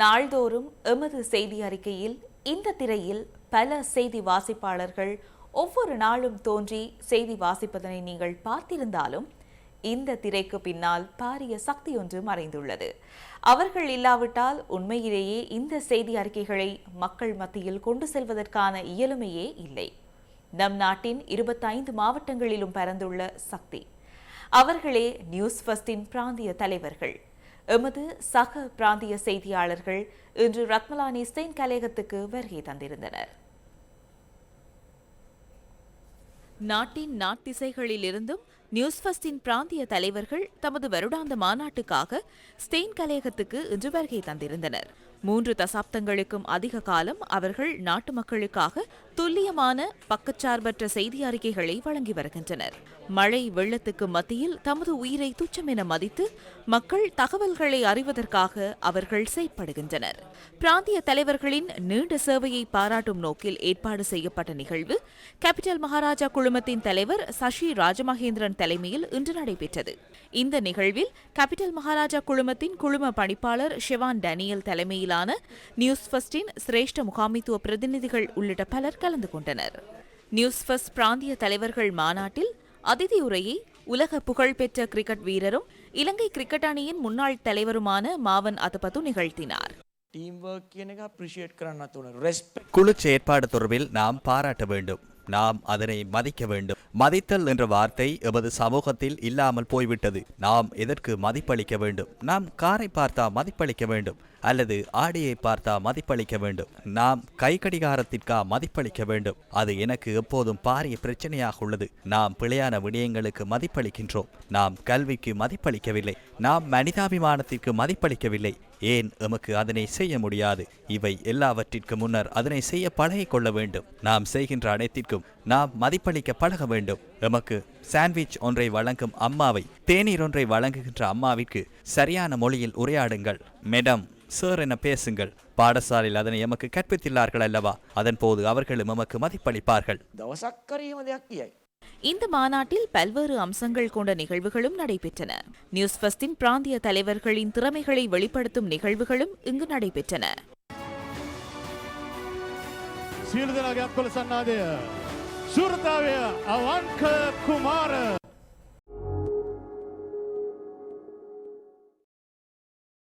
நாள்தோறும் எமது செய்தி அறிக்கையில் இந்த திரையில் பல செய்தி வாசிப்பாளர்கள் ஒவ்வொரு நாளும் தோன்றி செய்தி வாசிப்பதனை நீங்கள் பார்த்திருந்தாலும் இந்த திரைக்கு பின்னால் பாரிய சக்தி ஒன்று மறைந்துள்ளது. அவர்கள் இல்லாவிட்டால் உண்மையிலேயே இந்த செய்தி அறிக்கைகளை மக்கள் மத்தியில் கொண்டு செல்வதற்கான இயலுமையே இல்லை. நம் நாட்டின் இருபத்தைந்து மாவட்டங்களிலும் பரந்துள்ள சக்தி. அவர்களே நியூஸ் ஃபஸ்டின் பிராந்திய தலைவர்கள். எமது சக பிராந்திய செய்தியாளர்கள் இன்று ரத்மலானி ஸ்டெயின் கலையகத்துக்கு வருகை தந்திருந்தனர். நாட்டின் நாட்டிசைகளிலிருந்தும் நியூஸ் ஃபர்ஸ்டின் பிராந்திய தலைவர்கள் தமது வருடாந்த மாநாட்டுக்காக ஸ்டெயின் கலையகத்துக்கு இன்று வருகை தந்திருந்தனர். மூன்று தசாப்தங்களுக்கும் அதிக காலம் அவர்கள் நாட்டு மக்களுக்காக துல்லியமான பக்கச்சார்பற்ற செய்தி அறிக்கைகளை வழங்கி வருகின்றனர். மழை வெள்ளத்துக்கு மத்தியில் தமது உயிரை துச்சம் என மதித்து மக்கள் தகவல்களை அறிவதற்காக அவர்கள் செயற்படுகின்றனர். பிராந்திய தலைவர்களின் நீண்ட சேவையை பாராட்டும் நோக்கில் ஏற்பாடு செய்யப்பட்ட நிகழ்வு கேபிட்டல் மகாராஜா குழுமத்தின் தலைவர் சசி ராஜமகேந்திரன் தலைமையில் இன்று நடைபெற்றது. இந்த நிகழ்வில் கேபிட்டல் மகாராஜா குழுமத்தின் குழும பணிப்பாளர் ஷிவான் டேனியல் தலைமையிலான நியூஸ் ஃபஸ்டின் சிரேஷ்ட முகாமித்துவ பிரதிநிதிகள் உள்ளிட்ட பலர் கலந்து கொண்டனர். நியூஸ் ஃபர்ஸ்ட் பிராந்திய தலைவர்கள் மாநாட்டில் அதிதி உரையை உலக புகழ்பெற்ற கிரிக்கெட் வீரரும் இலங்கை கிரிக்கெட் அணியின் முன்னாள் தலைவருமான மாவன் அதபத்து நிகழ்த்தினார். குழு செயற்பாடு தொடர்பில் நாம் பாராட்ட வேண்டும். நாம் அதனை மதிக்க வேண்டும். மதித்தல் என்ற வார்த்தை எமது சமூகத்தில் இல்லாமல் போய்விட்டது. நாம் எதற்கு மதிப்பளிக்க வேண்டும்? நாம் காரை பார்த்தா மதிப்பளிக்க வேண்டும். அல்லது ஆடையை பார்த்தா மதிப்பளிக்க வேண்டும். நாம் கை கடிகாரத்திற்கா மதிப்பளிக்க வேண்டும். அது எனக்கு எப்போதும் பாரிய பிரச்சனையாக உள்ளது. நாம் பிழையான விடயங்களுக்கு மதிப்பளிக்கின்றோம். நாம் கல்விக்கு மதிப்பளிக்கவில்லை. நாம் மனிதாபிமானத்திற்கு மதிப்பளிக்கவில்லை. ஏன் எமக்கு அதனை செய்ய முடியாது? இவை எல்லாவற்றிற்கு முன்னர் அதனை செய்ய பழகிக் கொள்ள வேண்டும். நாம் செய்கின்ற அனைத்திற்கும் நாம் மதிப்பளிக்க பழக வேண்டும். எமக்கு சாண்ட்விச் ஒன்றை வழங்கும் அம்மாவை தேநீர் ஒன்றை வழங்குகின்ற அம்மாவிற்கு சரியான மொழியில் உரையாடுங்கள். மேடம் சார் என பேசுங்கள். பாடசாலையில் அதனை எமக்கு கற்பித்துள்ளார்கள் அல்லவா? அதன் போது அவர்களும் எமக்கு மதிப்பளிப்பார்கள். இந்த மாநாட்டில் பல்வேறு அம்சங்கள் கொண்ட நிகழ்வுகளும் நடைபெற்றன. நியூஸ் ஃபஸ்டின் பிராந்திய தலைவர்களின் திறமைகளை வெளிப்படுத்தும் நிகழ்வுகளும் இங்கு நடைபெற்றன. சூரதாவே அவன்க